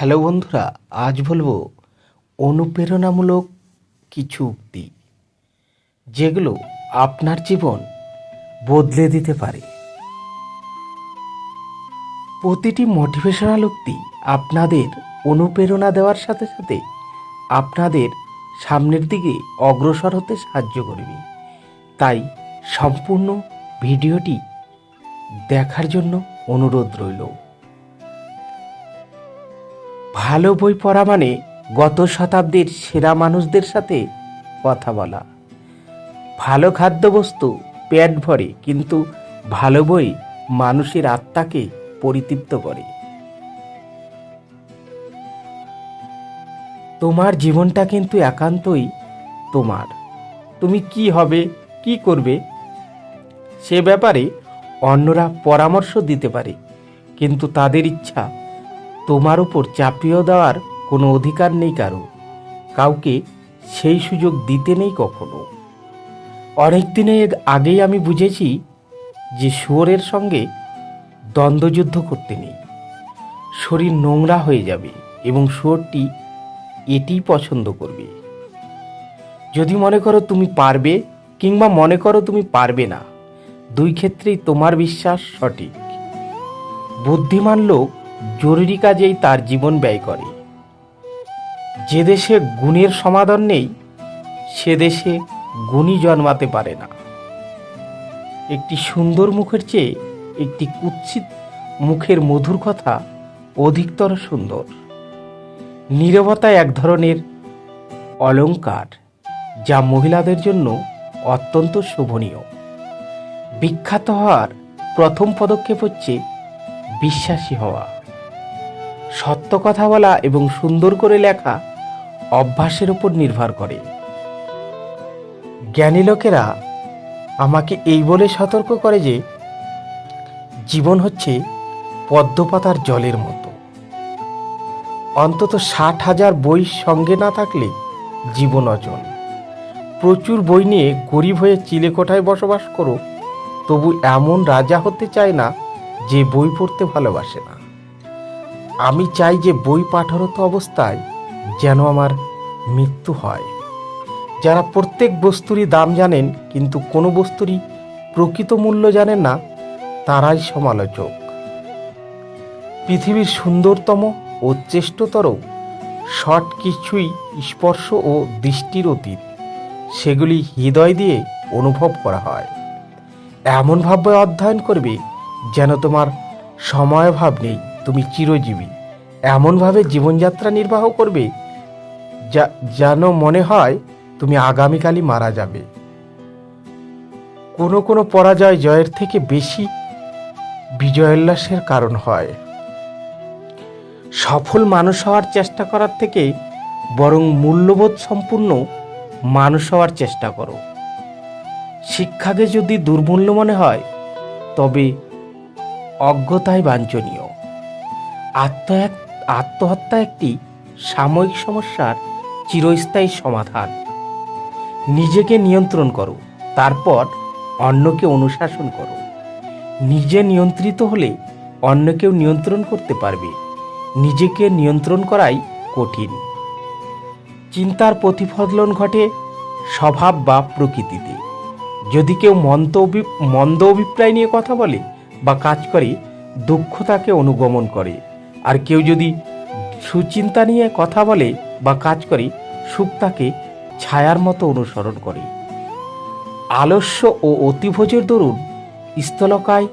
Hello বন্ধুরা, আজ বলব অনুপ্রেরণামূলক কিছু উক্তি, যেগুলো আপনার জীবন বদলে দিতে পারে। প্রতিটি মোটিভেশনাল উক্তি আপনাদের অনুপ্রেরণা দেওয়ার সাথে সাথে আপনাদের সামনের দিকে অগ্রসর হতে সাহায্য করবে। তাই সম্পূর্ণ ভিডিওটি দেখার জন্য অনুরোধ রইল। ভালো বই পড়া মানে গত শতাব্দীর সেরা মানুষদের সাথে কথা বলা। ভালো খাদ্যবস্তু পেট ভরে, কিন্তু ভালো বই মানুষের আত্মাকে পরিতৃপ্ত করে। তোমার জীবনটা কিন্তু একান্তই তোমার। তুমি কি হবে, কি করবে? সে ব্যাপারে অন্যরা পরামর্শ দিতে পারে, কিন্তু তাদের ইচ্ছা তোমার উপর চাপিয়ে দেওয়ার কোনো অধিকার নেই কারও। কাউকে সেই সুযোগ দিতে নেই কখনো। অনেক দিনে আগেই আমি বুঝেছি যে শুয়োরের সঙ্গে দ্বন্দ্বযুদ্ধ করতে নেই। শরীর নোংরা হয়ে যাবে এবং শুয়োরটি এটিই পছন্দ করবে। যদি মনে করো তুমি পারবে কিংবা মনে করো তুমি পারবে না, দুই ক্ষেত্রেই তোমার বিশ্বাস সঠিক। বুদ্ধিমান লোক জরুরি কাজেই তার জীবন ব্যয় করে। যে দেশে গুণের সমাধান নেই, সে দেশে গুণই জন্মাতে পারে না। একটি সুন্দর মুখের চেয়ে একটি কুৎসিত মুখের মধুর কথা অধিকতর সুন্দর। নীরবতা এক ধরনের অলঙ্কার, যা মহিলাদের জন্য অত্যন্ত শোভনীয়। বিখ্যাত হওয়ার প্রথম পদক্ষেপ হচ্ছে বিশ্বাসী হওয়া। সত্য কথা বলা এবং সুন্দর করে লেখা অভ্যাসের উপর নির্ভর করে। জ্ঞানী লোকেরা আমাকে এই বলে সতর্ক করে যে, জীবন হচ্ছে পদ্মপাতার জলের মতো। অন্তত ষাট হাজার বই সঙ্গে না থাকলে জীবন অচল। প্রচুর বই নিয়ে গরিব হয়ে চিলেকোঠায় বসবাস করো, তবু এমন রাজা হতে চায় না যে বই পড়তে ভালোবাসে না। আমি চাই যে বই পাঠরত অবস্থায় যেন আমার মৃত্যু হয়। যারা প্রত্যেক বস্তুরই দাম জানেন, কিন্তু কোনো বস্তুরই প্রকৃত মূল্য জানেন না, তারাই সমালোচক। পৃথিবীর সুন্দরতম ও চেষ্টতর শট কিছুই স্পর্শ ও দৃষ্টির অতীত। সেগুলি হৃদয় দিয়ে অনুভব করা হয়। এমনভাবে অধ্যয়ন করবে যেন তোমার সময়াভাব নেই। তুমি চিরজীবী। এমনভাবে জীবনযাত্রা নির্বাহ করবে যা, যেন মনে হয় তুমি আগামীকালই মারা যাবে। কোনো কোনো পরাজয় জয়ের থেকে বেশি বিজয়োল্লাসের কারণ হয়। সফল মানুষ হওয়ার চেষ্টা করার থেকে বরং মূল্যবোধ সম্পূর্ণ মানুষ হওয়ার চেষ্টা করো। শিক্ষাকে যদি দুর্মূল্য মনে হয়, তবে অজ্ঞতায় বাঞ্ছনীয়। আত্ম আত্মহত্যা একটি সাময়িক সমস্যার চিরস্থায়ী সমাধান। নিজেকে নিয়ন্ত্রণ করো, তারপর অন্যকে অনুশাসন করো। নিজে নিয়ন্ত্রিত হলে অন্যকেও নিয়ন্ত্রণ করতে পারবে। নিজেকে নিয়ন্ত্রণ করাই কঠিন। চিন্তার প্রতিফলন ঘটে স্বভাব বা প্রকৃতিতে। যদি কেউ মন্দ মন্দ অভিপ্রায় নিয়ে কথা বলে বা কাজ করে, দুঃখ তাকে অনুগমন করে। আর কেউ যদি সুচিন্তা নিয়ে কথা বলে বা কাজ করে, সুখ তাকে ছায়ার মতো অনুসরণ করে। আলস্য ও অতিভোজের দরুন স্থলকায়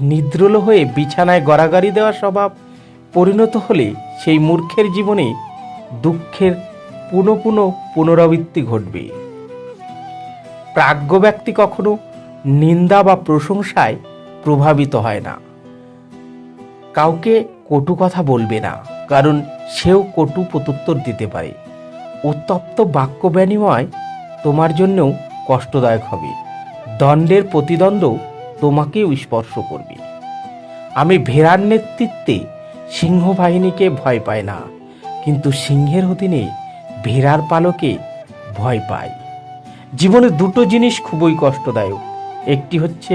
নিদ্রল হয়ে বিছানায় গড়াগড়ি দেওয়া স্বভাব পরিণত হলে সেই মূর্খের জীবনে দুঃখের পুনঃ পুনঃ পুনরাবৃত্তি ঘটবে। প্রাজ্ঞ ব্যক্তি কখনো নিন্দা বা প্রশংসায় প্রভাবিত হয় না। কাউকে কটু কথা বলবে না, কারণ সেও কটু প্রত্যুত্তর দিতে পারে। উত্তপ্ত বাক্য বিনিময় তোমার জন্যও কষ্টদায়ক হবে। দণ্ডের প্রতিদ্বন্দ্ব তোমাকেও স্পর্শ করবে। আমি ভেড়ার নেতৃত্বে সিংহ বাহিনীকে ভয় পাই না, কিন্তু সিংহের অধীনে ভেড়ার পালকে ভয় পাই। জীবনে দুটো জিনিস খুবই কষ্টদায়ক। একটি হচ্ছে,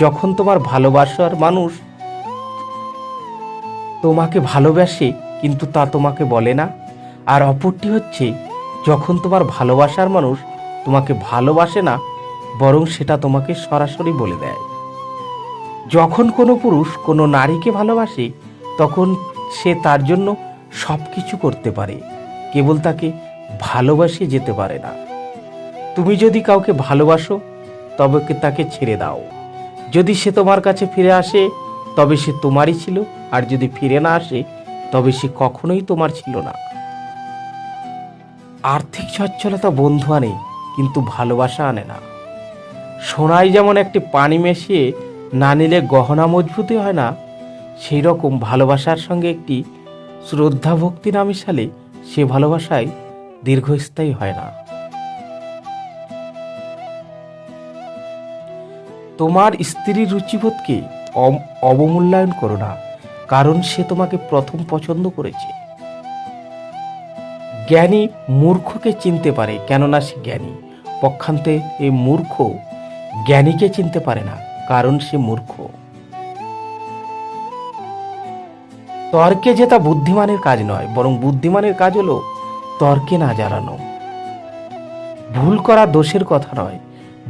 যখন তোমার ভালোবাসার মানুষ তোমাকে ভালোবাসে, কিন্তু তা তোমাকে বলে না। আর অপরটি হচ্ছে, যখন তোমার ভালোবাসার মানুষ তোমাকে ভালোবাসে না, বরং সেটা তোমাকে সরাসরি বলে দেয়। যখন কোনো পুরুষ কোনো নারীকে ভালোবাসে, তখন সে তার জন্য সব কিছু করতে পারে, কেবল তাকে ভালোবাসে যেতে পারে না। তুমি যদি কাউকে ভালোবাসো, তবে তাকে ছেড়ে দাও। যদি সে তোমার কাছে ফিরে আসে তবে সে তোমারই ছিল, আর যদি ফিরে না আসে, তবে সে কখনোই তোমার ছিল না। আর্থিক সচ্ছলতা বন্ধু আনে, কিন্তু ভালোবাসা আনে না। সোনায় যেমন একটি পানি মেশিয়ে না নিলে গহনা মজবুতি হয় না সেই রকম ভালোবাসার সঙ্গে একটি শ্রদ্ধা ভক্তি না মিশালে সে ভালোবাসায় দীর্ঘস্থায়ী হয় না। তোমার স্ত্রীর রুচিবোধকে অবমূল্যায়ন করো না, কারণ সে তোমাকে প্রথম পছন্দ করেছে। জ্ঞানী মূর্খকে চিনতে পারে, কেননা সে জ্ঞানী। পক্ষান্তে এই মূর্খ জ্ঞানীকে চিনতে পারে না, কারণ সে মূর্খ। তর্কে জেতা বুদ্ধিমানের কাজ নয়, বরং বুদ্ধিমানের কাজ হলো তর্কে না জ্বালানো ভুল করা দোষের কথা নয়,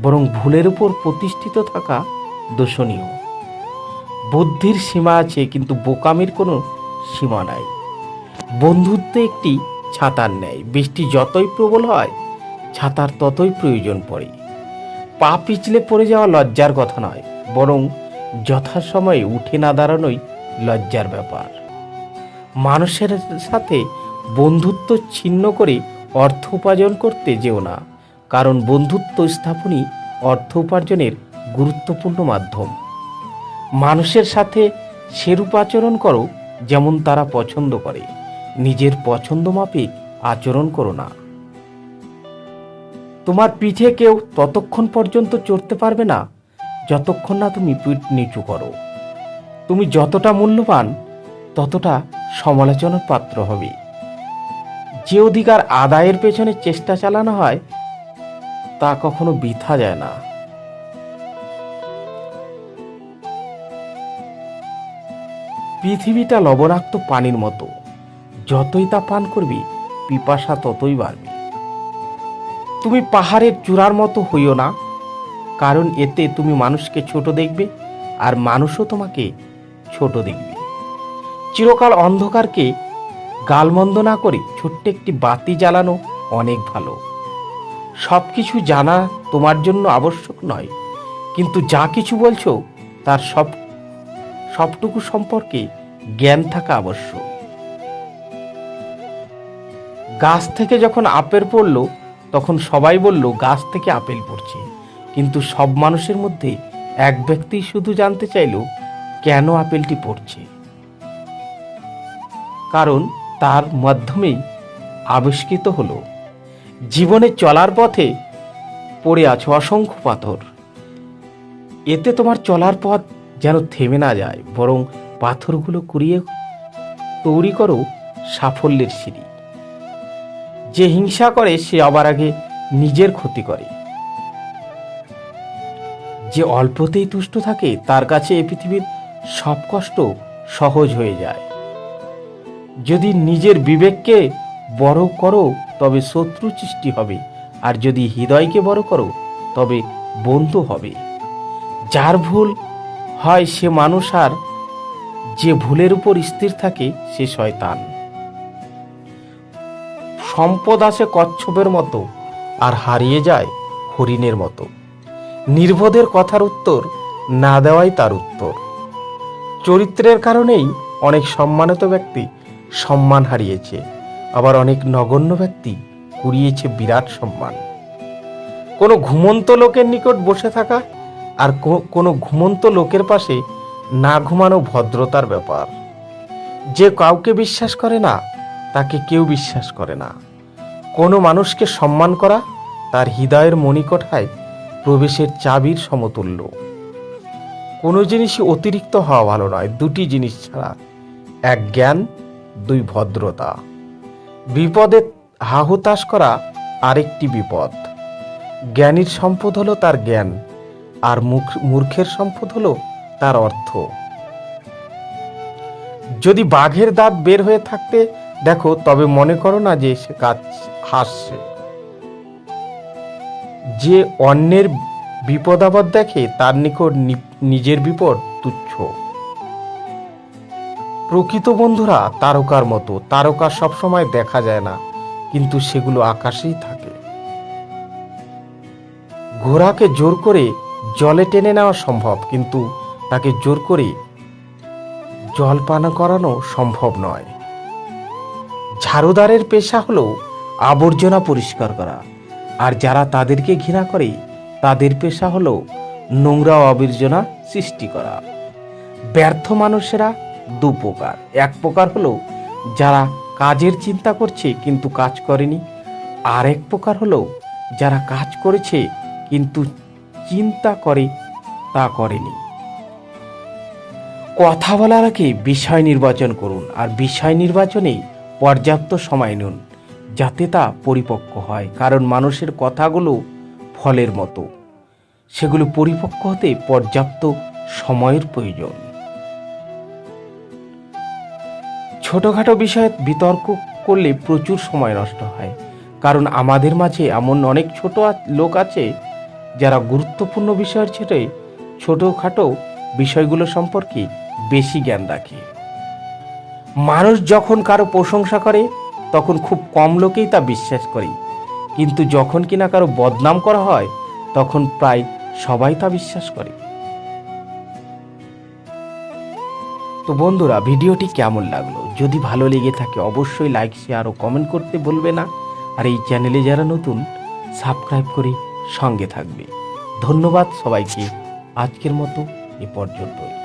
বরং ভুলের উপর প্রতিষ্ঠিত থাকা দোষণীয়। বুদ্ধির সীমা আছে, কিন্তু বোকামির কোনো সীমা নাই। বন্ধুত্ব একটি ছাতার ন্যায়। বৃষ্টি যতই প্রবল হয়, ছাতার ততই প্রয়োজন পড়ে। পা পিছলে পড়ে যাওয়া লজ্জার কথা নয়, বরং যথাসময়ে উঠে না দাঁড়ানোই লজ্জার ব্যাপার। মানুষের সাথে বন্ধুত্ব ছিন্ন করে অর্থ উপার্জন করতে যেও না, কারণ বন্ধুত্ব স্থাপনই অর্থ উপার্জনের গুরুত্বপূর্ণ মাধ্যম। মানুষের সাথে সেরূপ আচরণ করো যেমন তারা পছন্দ করে। নিজের পছন্দ মাফিক আচরণ করো না। তোমার পিঠে কেউ ততক্ষণ পর্যন্ত চড়তে পারবে না, যতক্ষণ না তুমি পিঠ নিচু করো। তুমি যতটা মূল্যবান, ততটা সমালোচনার পাত্র হবে। যে অধিকার আদায়ের পেছনে চেষ্টা চালানো হয়, তা কখনো বৃথা যায় না। পৃথিবীটা লবণাক্ত পানির মতো। যতই তা পান করবি, পিপাসা ততই বাড়বে। তুমি পাহাড়ের চূড়ার মতো হইও না, কারণ এতে তুমি মানুষকে ছোট দেখবে আর মানুষও তোমাকে ছোট দেখবে। চিরকাল অন্ধকারকে গালমন্দ না করে ছোট্ট একটি বাতি জ্বালানো অনেক ভালো। সব কিছু জানা তোমার জন্য আবশ্যক নয়, কিন্তু যা কিছু বলছো, তার সব সবটুকু সম্পর্কে জ্ঞান থাকা আবশ্যক। গাছ থেকে যখন আপেল পড়ল, তখন সবাই বলল, গাছ থেকে আপেল পড়ছে। কিন্তু সব মানুষের মধ্যে এক ব্যক্তি শুধু জানতে চাইল, কেন আপেলটি পড়ছে? কারণ তার মাধ্যমেই আবিষ্কৃত হলো। জীবনে চলার পথে পড়ে আছো অসংখ্য পাথর। এতে তোমার চলার পথ যেন থেমে না যায়, বরং পাথরগুলো কুড়িয়ে তৈরি করো সাফল্যের সিঁড়ি। যে হিংসা করে, সে আবার আগে নিজের ক্ষতি করে। যে অল্পতেই তুষ্ট থাকে, তার কাছে এ পৃথিবীর সব কষ্ট সহজ হয়ে যায়। যদি নিজের বিবেককে বড় করো, তবে শত্রু সৃষ্টি হবে, আর যদি হৃদয়কে বড় করো, তবে বন্ধু হবে। যার ভুল হয় সে মানুষ আর যে ভুলের উপর স্থির থাকে সে শয়তান। সম্পদ আসে কচ্ছপের মতো আর হারিয়ে যায় হরিণের মতো। নির্বোধের কথার উত্তর না দেওয়াই তার উত্তর। চরিত্রের কারণেই অনেক সম্মানিত ব্যক্তি সম্মান হারিয়েছে, আবার অনেক নগণ্য ব্যক্তি কুড়িয়েছে বিরাট সম্মান। কোনো ঘুমন্ত লোকের নিকট বসে থাকা আর কোনো ঘুমন্ত লোকের পাশে না ঘুমানো ভদ্রতার ব্যাপার। যে কাউকে বিশ্বাস করে না, তাকে কেউ বিশ্বাস করে না। কোনো মানুষকে সম্মান করা তার হৃদয়ের মণিকোঠায় প্রবেশের চাবির সমতুল্য। কোনো জিনিসই অতিরিক্ত হওয়া ভালো নয়, দুটি জিনিস ছাড়া। এক জ্ঞান, দুই ভদ্রতা। বিপদে হাহুতাশ করা আরেকটি বিপদ। জ্ঞানীর সম্পদ হলো তার জ্ঞান। আর মুখ- মূর্খের সম্পদ হলো তার অর্থ। যদি বাঘের দাঁত বের হয়ে থাকতে দেখো, তবে মনে করো না যে সে কাজ হাসছে। যে অন্যের বিপদ আপদ দেখে, তার নিকট নিজের বিপদ তুচ্ছ। প্রকৃত বন্ধুরা, তারকার মতো, তারকা সবসময় দেখা যায় না, কিন্তু সেগুলো আকাশেই থাকে। ঘোড়াকে জোর করে জলে টেনে নেওয়া সম্ভব, কিন্তু তাকে জোর করে জল পান করানো সম্ভব নয়। ঝাড়ুদারের পেশা হলো আবর্জনা পরিষ্কার করা, আর যারা তাদেরকে ঘৃণা করে, তাদের পেশা হলো নোংরা আবর্জনা সৃষ্টি করা। ব্যর্থ মানুষেরা দু প্রকার। এক প্রকার হলো যারা কাজের চিন্তা করছে কিন্তু কাজ করেনি, আর এক প্রকার হলো যারা কাজ করেছে কিন্তু চিন্তা করে তা করেনি। কথা বলার আগে বিষয় নির্বাচন করুন আর বিষয় নির্বাচনে পর্যাপ্ত সময় নিন, যাতে তা পরিপক্ক হয়, কারণ মানুষের কথাগুলো ফলের মতো। সেগুলো পরিপক্ক হতে পর্যাপ্ত সময়ের প্রয়োজন। ছোটখাটো বিষয়ে বিতর্ক করলে প্রচুর সময় নষ্ট হয়, কারণ আমাদের মাঝে এমন অনেক ছোট লোক আছে যারা গুরুত্বপূর্ণ বিষয়ের ছেড়ে ছোটোখাটো বিষয়গুলো সম্পর্কে বেশি জ্ঞান রাখে। মানুষ যখন কারও প্রশংসা করে, তখন খুব কম লোকেই তা বিশ্বাস করে। কিন্তু যখন কিনা কারও বদনাম করা হয়, তখন প্রায় সবাই তা বিশ্বাস করে। তো বন্ধুরা, ভিডিওটি কেমন লাগল? যদি ভালো লেগে থাকে, অবশ্যই লাইক শেয়ার ও কমেন্ট করতে ভুলবে না। আর এই চ্যানেলে যারা নতুন সাবস্ক্রাইব করে সঙ্গে থাকবে। ধন্যবাদ সবাইকে। আজকের মতো এ পর্যন্তই।